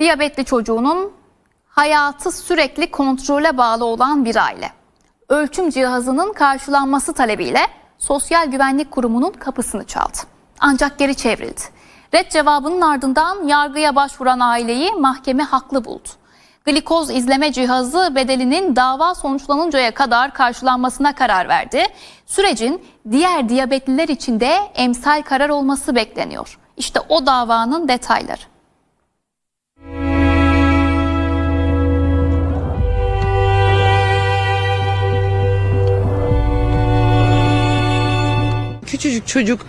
Diyabetli çocuğunun hayatı sürekli kontrole bağlı olan bir aile. Ölçüm cihazının karşılanması talebiyle Sosyal Güvenlik Kurumu'nun kapısını çaldı. Ancak geri çevrildi. Red cevabının ardından yargıya başvuran aileyi mahkeme haklı buldu. Glikoz izleme cihazı bedelinin dava sonuçlanıncaya kadar karşılanmasına karar verdi. Sürecin diğer diyabetliler için de emsal karar olması bekleniyor. İşte o davanın detayları. Çocuk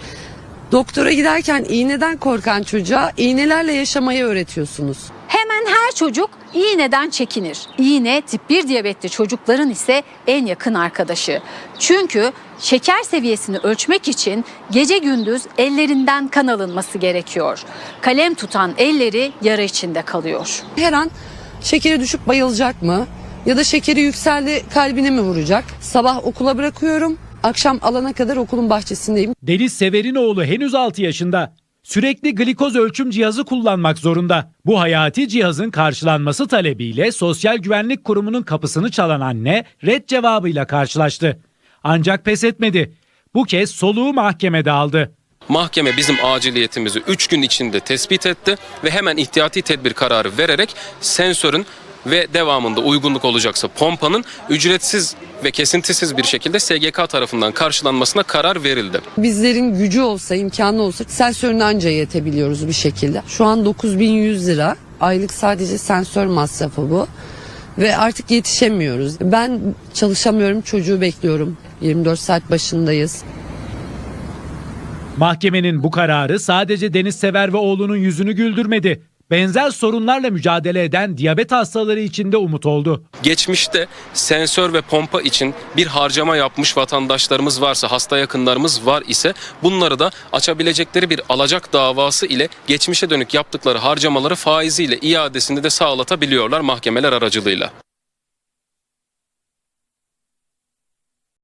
doktora giderken iğneden korkan çocuğa iğnelerle yaşamayı öğretiyorsunuz. Hemen her çocuk iğneden çekinir. İğne tip 1 diyabetli çocukların ise en yakın arkadaşı. Çünkü şeker seviyesini ölçmek için gece gündüz ellerinden kan alınması gerekiyor. Kalem tutan elleri yara içinde kalıyor. Her an şekeri düşüp bayılacak mı? Ya da şekeri yükseldi kalbine mi vuracak? Sabah okula bırakıyorum. Akşam alana kadar okulun bahçesindeyim. Deniz Severinoğlu henüz 6 yaşında. Sürekli glikoz ölçüm cihazı kullanmak zorunda. Bu hayati cihazın karşılanması talebiyle Sosyal Güvenlik Kurumu'nun kapısını çalan anne red cevabıyla karşılaştı. Ancak pes etmedi. Bu kez soluğu mahkemede aldı. Mahkeme bizim aciliyetimizi 3 gün içinde tespit etti ve hemen ihtiyati tedbir kararı vererek sensörün ve devamında uygunluk olacaksa pompanın ücretsiz ve kesintisiz bir şekilde SGK tarafından karşılanmasına karar verildi. Bizlerin gücü olsa, imkanı olsa sensörün anca yetebiliyoruz bir şekilde. Şu an 9100 lira. Aylık sadece sensör masrafı bu. Ve artık yetişemiyoruz. Ben çalışamıyorum, çocuğu bekliyorum. 24 saat başındayız. Mahkemenin bu kararı sadece Deniz Sever ve oğlunun yüzünü güldürmedi. Benzer sorunlarla mücadele eden diyabet hastaları için de umut oldu. Geçmişte sensör ve pompa için bir harcama yapmış vatandaşlarımız varsa, hasta yakınlarımız var ise bunları da açabilecekleri bir alacak davası ile geçmişe dönük yaptıkları harcamaları faiziyle iadesini de sağlatabiliyorlar mahkemeler aracılığıyla.